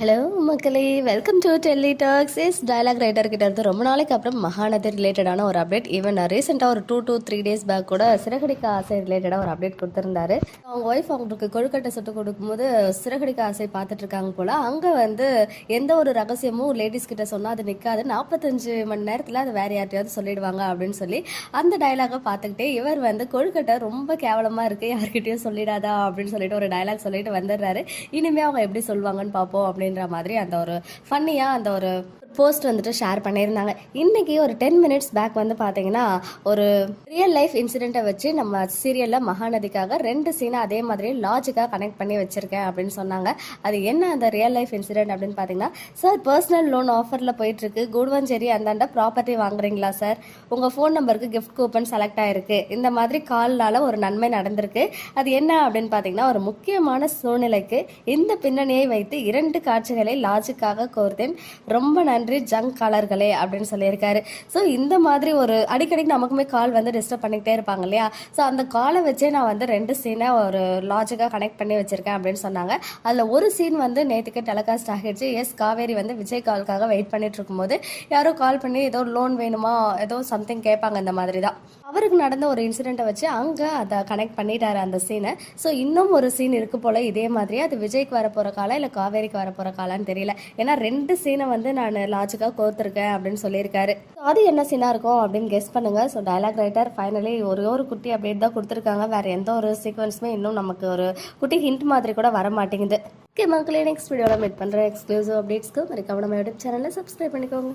Hello மக்களே. Welcome to Delhi talks is dialogue writer கிட்ட இருந்து ரொம்ப நாளைக்கு அப்புறம் மகாநதி ரிலேட்டடான ஒரு அப்டேட் ஈவன் நான் ரீசெண்டாக ஒரு two two three days back கூட சிறகடிக்க ஆசை ரிலேட்டடாக ஒரு அப்டேட் கொடுத்துருந்தாரு. அவங்க ஒய்ஃப் அவங்களுக்கு கொழுக்கட்டை சுட்டு கொடுக்கும்போது சிறகடிக்க ஆசை பார்த்துட்டு இருக்காங்க போல. அங்கே வந்து எந்த ஒரு ரகசியமும் லேடிஸ் கிட்ட சொன்னால் அது நிற்காது நாற்பத்தஞ்சு மணி நேரத்தில் அது வேறு யார்ட்டையாவது சொல்லிடுவாங்க அப்படின்னு சொல்லி அந்த டயலாகை பார்த்துக்கிட்டே இவர் வந்து கொழுக்கட்டை ரொம்ப கேவலமாக இருக்குது யார்கிட்டயும் சொல்லிடாதா அப்படின்னு சொல்லிட்டு ஒரு டயலாக் சொல்லிட்டு வந்துடுறாரு. இனிமேல் அவங்க எப்படி சொல்லுவாங்கன்னு பார்ப்போம் அப்படின்னு அப்படின்ற மாதிரி அந்த ஒரு ஃபன்னியாக அந்த ஒரு போஸ்ட் வந்துட்டு ஷேர் பண்ணியிருந்தாங்க. இன்னைக்கு ஒரு டென் மினிட்ஸ் பேக் வந்து பார்த்தீங்கன்னா ஒரு ரியல் லைஃப் இன்சிடெண்ட்டை வச்சு நம்ம சீரியலில் மகாநதிக்காக ரெண்டு சீனை அதே மாதிரி லாஜிக்காக கனெக்ட் பண்ணி வச்சுருக்கேன் அப்படின்னு சொன்னாங்க. அது என்ன அந்த ரியல் லைஃப் இன்சிடென்ட் அப்படின்னு பார்த்தீங்கன்னா சார் பர்சனல் லோன் ஆஃபரில் போயிட்டுருக்கு. குடுவஞ்சேரி அந்தாண்ட ப்ராப்பர்ட்டி வாங்குறீங்களா சார் உங்கள் ஃபோன் நம்பருக்கு கிஃப்ட் கூப்பன் செலக்ட் ஆகிருக்கு இந்த மாதிரி கால்னால் ஒரு நன்மை நடந்திருக்கு. அது என்ன அப்படின்னு பார்த்தீங்கன்னா ஒரு முக்கியமான சூழ்நிலைக்கு இந்த பின்னணியை வைத்து இரண்டு காட்சிகளை லாஜிக்காக கோர்த்தேன். ரொம்ப நன்றி. ஜங்க் காலர்களே அப்படின்னு சொல்லியிருக்காரு. ஸோ இந்த மாதிரி ஒரு அடிக்கடிக்கு நமக்குமே கால் வந்து டிஸ்டர்ப் பண்ணிக்கிட்டே இருப்பாங்க இல்லையா? ஸோ அந்த காலை வச்சே நான் வந்து ரெண்டு சீனை ஒரு லாஜிக்காக கனெக்ட் பண்ணி வச்சிருக்கேன் அப்படின்னு சொன்னாங்க. அதில் ஒரு சீன் வந்து நேற்றுக்கு டெலகாஸ்ட் ஆகிடுச்சு. எஸ் காவேரி வந்து விஜய் காலுக்காக வெயிட் பண்ணிட்டு இருக்கும்போது யாரோ கால் பண்ணி ஏதோ லோன் வேணுமா? ஏதோ சம்திங் கேட்பாங்க இந்த மாதிரி தான். அவருக்கு நடந்த ஒரு இன்சிடெண்ட்டை வச்சு அங்கே அதை கனெக்ட் பண்ணிட்டாரு அந்த சீனை ஸோ இன்னும் ஒரு சீன் இருக்கு போல இதே மாதிரி அது விஜய்க்கு வர போகிற காலம் இல்லை காவேரிக்கு வர போகிற காலான்னு தெரியல. ஏன்னா ரெண்டு சீனை வந்து நான் லாஜிக்காக கோர்த்துருக்கேன் அப்படின்னு சொல்லியிருக்காரு. அது என்ன சீனாக இருக்கும் அப்படின்னு கெஸ் பண்ணுங்க. ஸோ டைலாக் ரைட்டர் ஃபைனலி ஒரே ஒரு குட்டி அப்டேட் தான் கொடுத்துருக்காங்க. வேற எந்த ஒரு சீக்வன்ஸுமே இன்னும் நமக்கு ஒரு குட்டி ஹிண்ட் மாதிரி கூட வர மாட்டேங்குது. ஓகே மக்களே நெக்ஸ்ட் வீடியோவில் மீட் பண்ணுற எக்ஸ்க்ளூசிவ் அப்டேட்ஸ்க்கு மறக்காம நம்ம யூடியூப் சேனலை சப்ஸ்கிரைப் பண்ணிக்கோங்க.